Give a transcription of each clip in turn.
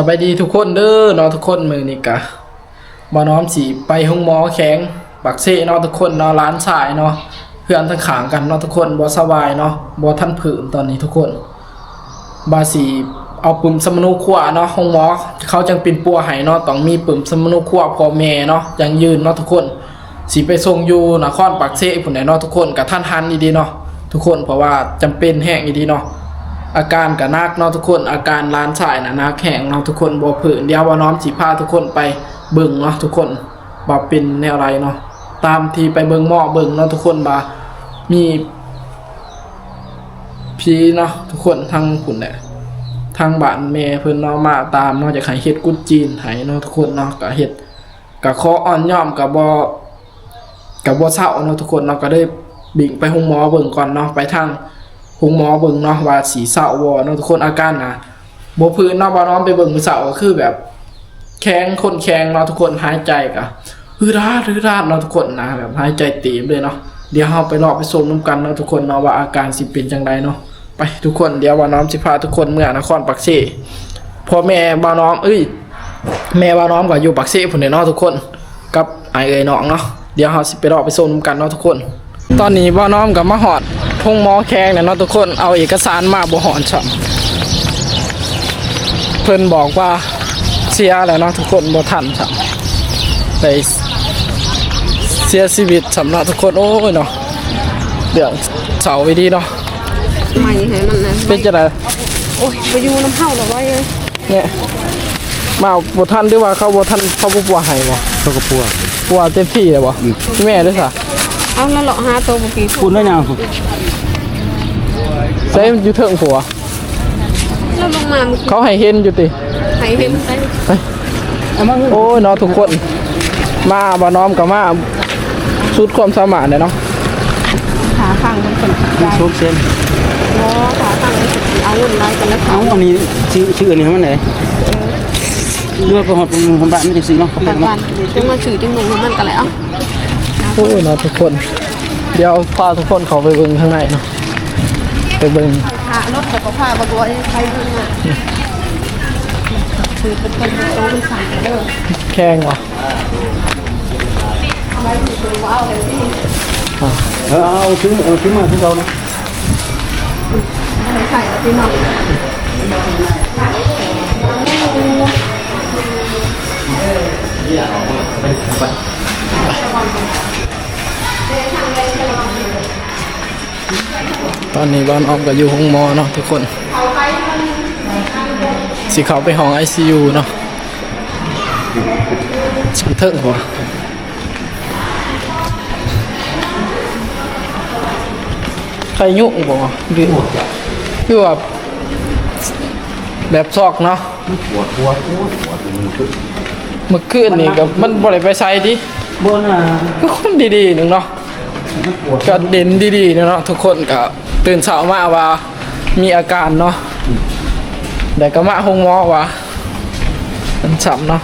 สบายดีทุกคนเด้อเนาะทุกคนมือนี่กะบ่น้อมสีไปห้องหมอแข็งปักเซเนาะทุกคนเนาะร้านสายเนาะเพื่อนทั้งขางกันเนาะทุกคนบ่สบายเนาะบ่ทันผืนตอนนี้ทุกคน บาสีเอาปุ่มสมนุขวาเนาะห้องหมอเขาจังเป็นปัวให้เนาะต้องมีปุ่มสมนุขวาพอแม่เนาะยังยืนเนาะทุกคนสีไปส่งอยู่นครปักเซพุ่นไหนเนาะทุกคนกับท่านทันดีๆเนาะทุกคนเพราะว่าจำเป็นแห้งดีๆเนาะ อาการกับนักเนาะทุกคนอาการล้านสายนะนักแข็งเนาะทุกคนบ่ผืนเดียวว่าน้อมสิพาทุกคนไปเบิ่งเนาะทุกคนบ่เป็นแนวไรเนาะตามที่ไปเบิ่งหม้อเบิ่งเนาะทุกคนบ่ามีพีเนาะทุกคนทางผุนแหละทางบ้านแม่เพิ่นเนาะมาตามเนาะจากให้เฮ็ดกุดจีนให้เนาะทุกคนเนาะก็เฮ็ดก็ขออ่อนย่อมก็บ่ก็บ่เศร้าเนาะทุกคนเนาะก็ได้บิ่งไปห้องหมอเบิ่งก่อนเนาะไปทาง หงหมอเบิ่งเนาะว่าสีเศร้าวอเนาะทุกคนอาการนะบพื้นเนาะบ่น้องไปเบิ่งมือเสาก็คือแบบ แข็งคนแข็งเนาะทุกคนหายใจก็ฮือราดฮือราดเนาะทุกคนนะแบบหายใจตีบเลยเนาะเดี๋ยวเฮาไปรอไปชมนํกันเนาะทุกคนเนาะว่าอาการสิเป็นจังไดเนาะไปทุกคนเดี๋ยวว่าน้อมสิพาทุกคนเมื่อนครปักเสพ่อแม่บ่าน้อมเอ้ยแม่บ่าน้อมก็อยู่ปักเสพุ่นเด้เนาะทุกคนกับไอเอ้ยน้องเนาะเดี๋ยวเฮาสิไปรอไปชมนํกันเนาะทุกคน ตอนนี้บ่าน้อมกับมาหอด พงหมอแข้งเนี่ยเนาะทุกคนเอาเอกสารมาบ่หอนช่ำเพิ่นบอกว่าเสียแล้วเนาะทุกคนบ่ทันช่ำได้เสียชีวิตสำหรับทุกคนโอ้ยเนาะเรื่องเสาไว้ดีเนาะไม่ให้มันนะเป็นจังไดโอ้ยไปอยู่น้ำเผาหรอวะเอ้ยเนี่ยมาบ่ทันหรือว่าเขาบ่ทันเขาบ่ปัวให้บ่เขาก็พัวปัวเต็มที่เลยบ่แม่ด้วยซะ เอาแล้วเลาะหาตัวบุกีคุณได้ยังใส่มันอยู่เทิงผัวแล้วลงมาเมื่อกี้เขาให้เห็นอยู่ติให้เห็นไปเอามาโอ้ยเนาะทุกคน มาบ่น้อมกับมาสุดความสามารถเลยเนาะขาข้างมันเป็นได้โชคเส้นล้อขาข้างมันสิเอาเงินไรกันแล้วเอาเขาอันนี้ชื่อชื่ออันนี้มันไหนเลือกก็หอดผมบ้านไม่ได้ซื้อเนาะบ้านบ้านจังมาสื่อจังหนุ่มมันกันแล้วโอ้ยนะทุกคน เดี๋ยวพาทุกคนเขาไปเบิ่งข้างในเนาะไปเบิ่งพารถกับผ้าบางตัวใครดูน่ะคือเป็นคนโตเป็นสั่งเด้อแข้งวะเออเอาซื้อเอาซื้อมาที่เราเนาะใส่พี่น้อง อนนี้บ้านออมก็อยู่ห้องหมอเนาะทุกคนสิเขาไปห้อง ICU เนาะสิเทิงหัวใครยุ่งบ่วะหรือคือว่าแบบซอกเนาะปวดปวดปวดปวดเมื่อคืนนี่ก็มันบ่ได้ไปใส่ดิบนอะก็คนดีๆหนึงเนาะ ก็เด่นดีๆเนาะทุกคนก็ตื่นเช้ามาว่ามีอาการเนาะแต่ก็มาห้องหมอว่ามันช้ำเนาะ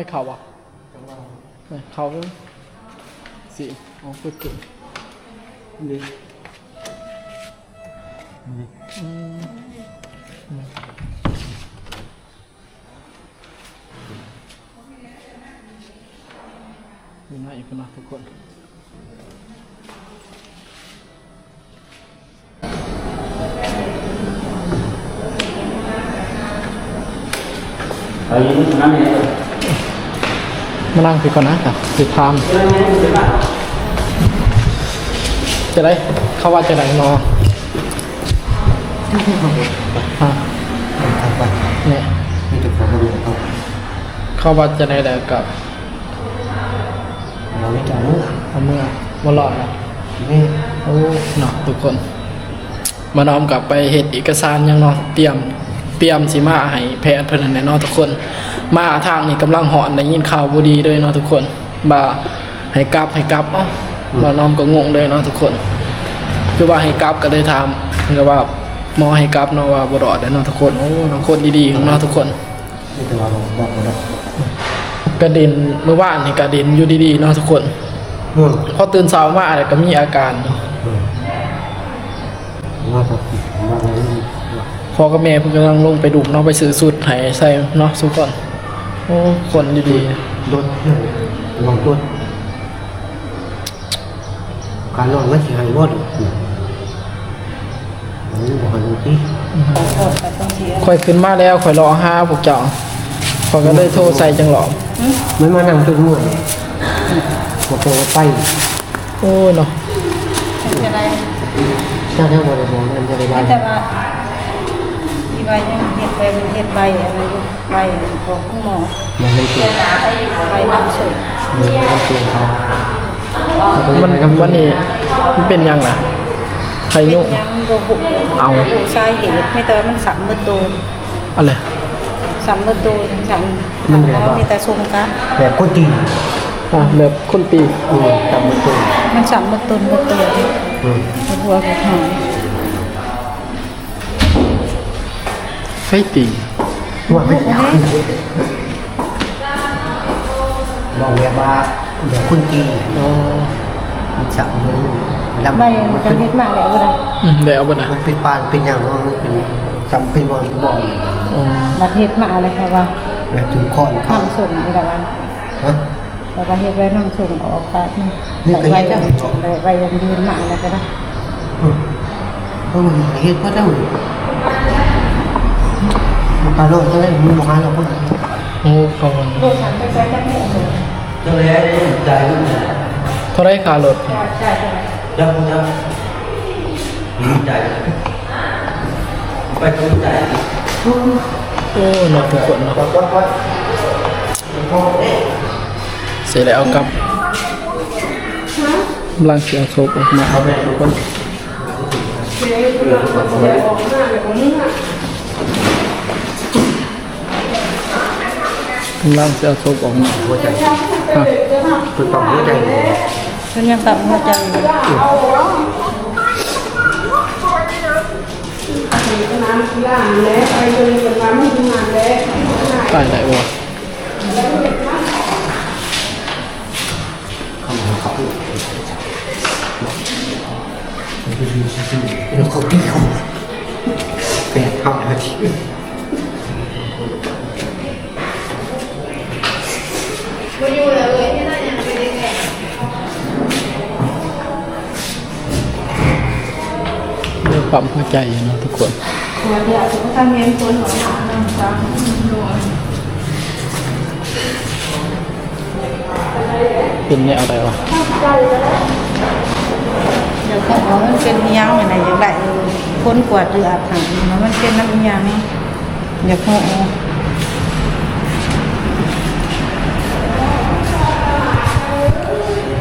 อยเข่าอะไม่เข่าเลยสิเอาไปกึ่งนี่อยู่ไหนอีกคนนะทุกคนเอาอย่างนี้นั่นเอง มานั่งพี่ก่อนนะครับติดตามจะได้เขาว่าจะได้นอฮะเนี่ยนี่จะขอมาดูเขาเขาว่าจะได้แล้วกับเราไม่จ่ายลูกเอาเมื่อมาหลอดนะนี่โอ้เนาะทุกคน มาน้อมกลับไปเฮ็ดเอกสารยังนาะเตรียม เตรียมสิมาให้แพทย์เพิ่นนั่นแหละเนาะทุกคน มาทางนี่กำลังหอนได้ยินข่าวบ่ดีเลยเนาะทุกคนบ่าให้กลับให้กลับเอ้ามาน้อมก็งงเลยเนาะทุกคน คือว่าให้กลับก็ได้ถามเพิ่นก็ว่าหมอให้กลับเนาะว่าบ่รอดแล้วเนาะทุกคนโอ้น้องคนดีๆของเนาะทุกคน นี่แต่ว่าเราบอกบ่ได้กระเด็นเมื่อวานนี่กระเด็นอยู่ดีๆเนาะทุกคน อืมพอตื่นเช้ามาเนี่ยก็มีอาการเนาะว่าครับว่าอะไรนี่ พ่อกับแม่เพิ่นกำลังลงไปดุเนาะไปซื้อสูตรให้ใส่เนาะทุกคน โอ้คนดีโดนลองตัวการนอนไม่ใช่ให้รอดอันนี้บอกให้ดูที่ๆค่อยขึ้นมาแล้วค่อยรอหาพวกเจ้าพอยก็เลยโทรใส่จังหลอมไม่มานั่งจนมั่วบอกตัวไป โอ้ยเนาะจะได้ถ้าถ้าบริโภคมันจะได้ไล่แต่ว่าที่ใบยังเห็ดใบเป็นเห็ดใบอะไรอยู่ใบของคุณหมอมันไม่เกี่ยวใบน้ำส้มมันไม่เกี่ยวเขามันวันนี้มันเป็นยังล่ะใครยุ่งยังโบหุเอาสาเหตุไม่แต่ว่ามันสัมมือโตนอะไรสัมมือโตนสัมแล้วมีแต่ทรงกะแบบคนจีนอะแบบคนปีอืมตามมือตัวมันสัมมือโตนมือโตนหัวกับหาง ไฟตีว่าไม่ได้บอกแบบว่าแบบคนจีนอ๋อมันสั่งมันแล้วใบมัมันนเป็จะนเห็ดมากแล้วก็ได้อืมได้เอาบ่นะมันเป็นปานเป็นอย่างว่ามันเป็นจำเป็นวันบอกอ๋อมาเห็ดมาอะไรค่ะว่าแบบถึงข้อนเขาน้ำส้มอะไรวันฮะแล้วก็เห็ดไว้น้ำส้มออกไปใส่ใบยังใบยังยืนมาอะไรก็ได้อืมเพราะมันเฮ็ดก็ได้ มาโลดก็ได้มันบอกให้เราพูดโอ้เขาโลกฉันไปใช้จักรเนี่ยจะเลยใจมันเท่าไรค่ารถใช่ใช่ยังยังมีใจไปต้ใจโอ้เนาะทุกคนเนาะก็ก็เสร็จแล้วกับกำลังเสียงโซบออกมาเอาไปทุกคน กำลังเสียงโซบออกมาหัวใจฮะคือต้องหัวใจฉันยังตับหัวใจอยู่ตายได้บ่เดี๋ยวเขาพี่เขา แปดห้านาทีเรื่องความเข้าใจเนาะทุกคนหัวเดียวก็ทำเงินคนหัวหาน้ำตาเป็นเนี่ยอะไรวะเดี๋ยวเขาบอกมันเป็นยังไงนะอย่างไรคนกวาดเรืออาบถังมันเป็นน้ำยังเดี๋ยวเขา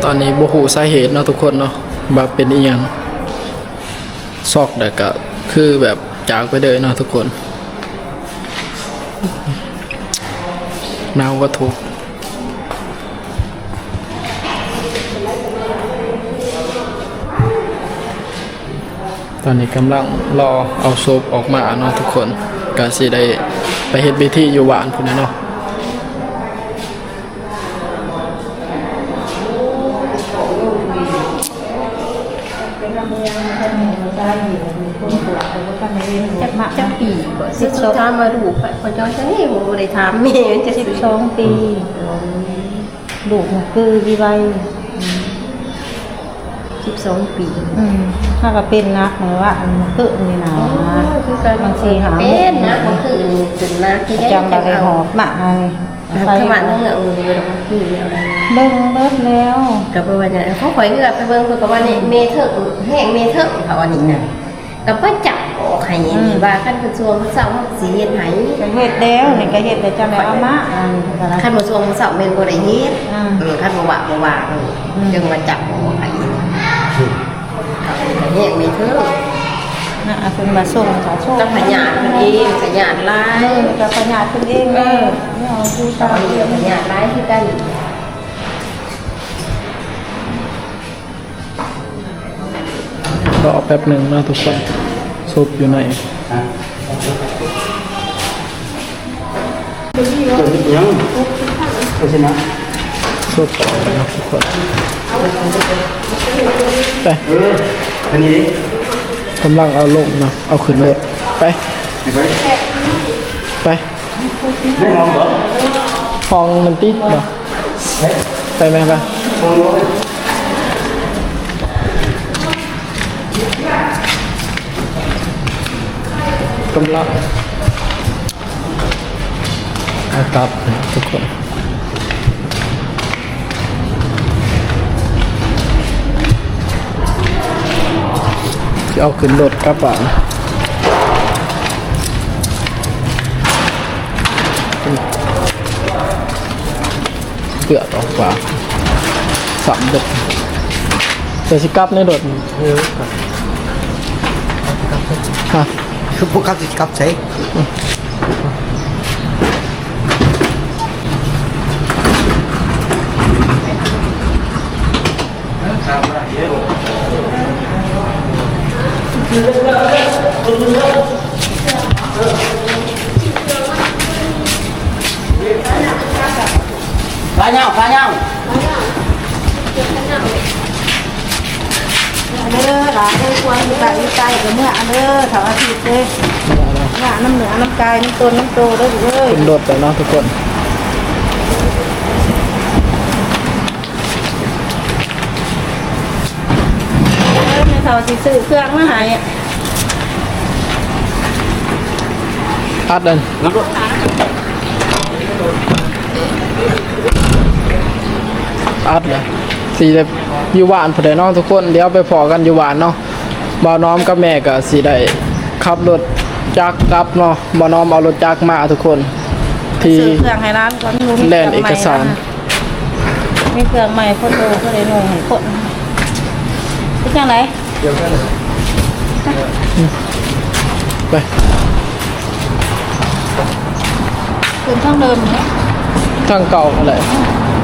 ตอนนี้บ่ฮู้สาเหตุเนาะทุกคนเนาะว่าเป็นอีหยังซอกแต่ก็คือแบบจากไปเลยเนาะทุกคนหนาวก็ทุกตอนนี้กำลังรอเอาศพออกมาเนาะทุกคนก็สิได้ไปเฮ็ดพิธีอยู่บ้านพุ่นน่ะเนาะ จักมาจักปีสิบสองถามมาดูกพอจอยจะนี่ผมบ่ได้ถามแม่จะสิสิบบสองปีลูกมันคือวิไลสิบสองปีอืมถ้าก็เป็นนักเหมือนว่ามันคือนี่นะคือการบางทีหาเป็นนะก็คือถึงนะที่จำอะไรหอบมาไงขมันนั่งเอาเงินมาคืออะไร เบิ่งเบิดแล้วกับว่าเนี่ยเขาข่อยเงือไปเบิ่งเพิ่นก็ว่านี่เมเถิงแห้งเมเถิงเขาว่านี่น่ะก็บ่จับออกให้นี่ว่าคันเพิ่นสวงเพิ่นเศร้าเฮาสิเฮ็ดให้ก็เฮ็ดแล้วนี่ก็เฮ็ดแต่จำได้เอามาอันก็นะคันบ่สวงเพิ่นเศร้าแม่นบ่ได้เฮ็ดอืมเออคันบ่ว่าบ่ว่าเออจึงมาจับออกให้เขาแห้งเมเถิงน่ะเอาเพิ่นมาส่งเขาส่งต้องพยานเพิ่นเองพยานหลายเออก็ประหยัดเพิ่นเองเออเนี่ยเอาดูตอตามนนี้พยานหลายคื รอแป๊บหนึ่งนะทุกคนซุปอยู่ไหนยังไปชนะซุปต่อนะทุกคนไปอันนี้กำลังเอาลงนะเอาขึ้นเลยไป ไปไม่มองเหรอฟองมันติดเนาะไปไหมไป มองเหรอกำลังเอากลับนะทุกคนจะเอาขึ้นรถกลับบ้านเปลือกออกกว่าสามเด็ดเดี๋ยวสิกลับในรถฮะคือพวกเขาสิกลับ ใช้พาเงาพา เงาเด้อหลานเด้อควรอยู่ไกลอยู่ไกลกับเมื่ออันเด้อเสาร์อาทิตย์เด้อหน้าน้ำเหนือน้ำกายน้ำตนน้ำโตเด้อเด้อขึ้นรถไปเนาะทุกคนเสาร์อาทิตย์ซื้อเครื่องมาใหายอัดเดินน้ำรถอัดเลยสีแบบ อยู่หวานพอดีเนาะทุกคนเดี๋ยวไปพอกันอยู่หวานเนาะบ่าวน้อมกับแม่ก็สีได้ขับรถจักรกลับเนาะบ่าวน้อมเอารถจักรมาทุกคน ที่ซื้อเครื่องให้ร้านก่อนมีแลนด์เอกสาร มีเครื่องใหม่โคตรโตก็เลยหน่วยให้คนเป็นจังไรไปคืนช่องเดิมเนี่ยทางเก่าอะไรเ